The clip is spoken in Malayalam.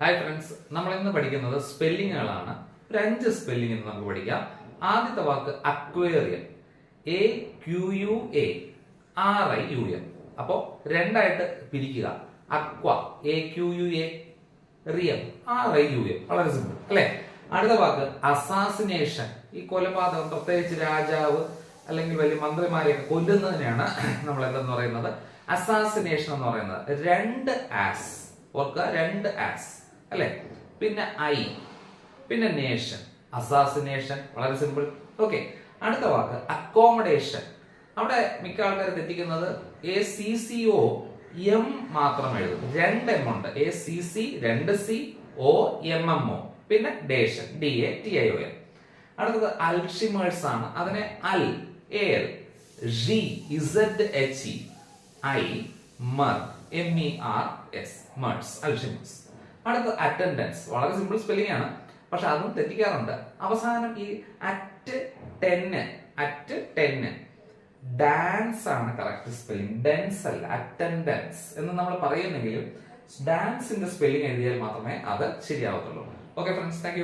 ഹായ് ഫ്രണ്ട്സ് നമ്മൾ ഇന്ന് പഠിക്കുന്നത് സ്പെല്ലിങ്ങുകളാണ് ഒരു അഞ്ച് സ്പെല്ലിംഗ് ഇന്ന് നമുക്ക് പഠിക്കാം. ആദ്യത്തെ വാക്ക് aquarium A Q U A R I U M അപ്പോ രണ്ടായിട്ട് പിരിക്കുക. Aqua A Q U A rium R I U M വളരെ സിമ്പിൾ അല്ലെ? അടുത്ത വാക്ക് അസാസിനേഷൻ ഈ കൊലപാതകം പ്രത്യേകിച്ച് രാജാവ് അല്ലെങ്കിൽ വലിയ മന്ത്രിമാരെയൊക്കെ കൊല്ലുന്നതിനെയാണ് നമ്മൾ എന്തെന്ന് പറയുന്നത്? അസാസിനേഷൻ എന്ന് പറയുന്നത്. രണ്ട് ആസ് ഓർക്കുക രണ്ട് ആസ് അല്ലെ? പിന്നെ ഐ പിന്നെ നേഷൻ അസാസിനേഷൻ വളരെ സിമ്പിൾ ഓക്കെ അടുത്ത വാക്ക് അക്കോമഡേഷൻ അവിടെ മിക്ക ആൾക്കാരും തെറ്റിക്കുന്നത് A C C O M മാത്രം എഴുതും രണ്ട് എം ഉണ്ട്. എ സി സി രണ്ട് C O M M O പിന്നെ dation D A T I O M അടുത്തത് അൽഷിമേഴ്സ് ആണ്. അതിനെ al A L G Z H E I mer M E R S mers Alzheimer's അടുത്തത് അറ്റൻഡൻസ് വളരെ സിമ്പിൾ സ്പെല്ലിംഗ് ആണ്. പക്ഷെ അതും തെറ്റിക്കാറുണ്ട്. അവസാനം ഈ at ten at ten dance ആണ് കറക്റ്റ് സ്പെല്ലിംഗ് ഡെൻസ് അല്ല അറ്റൻഡൻസ് എന്ന് നമ്മൾ പറയുന്നെങ്കിലും ഡാൻസിന്റെ സ്പെല്ലിംഗ് എഴുതിയാൽ മാത്രമേ അത് ശരിയാവത്തുള്ളൂ. Okay friends thank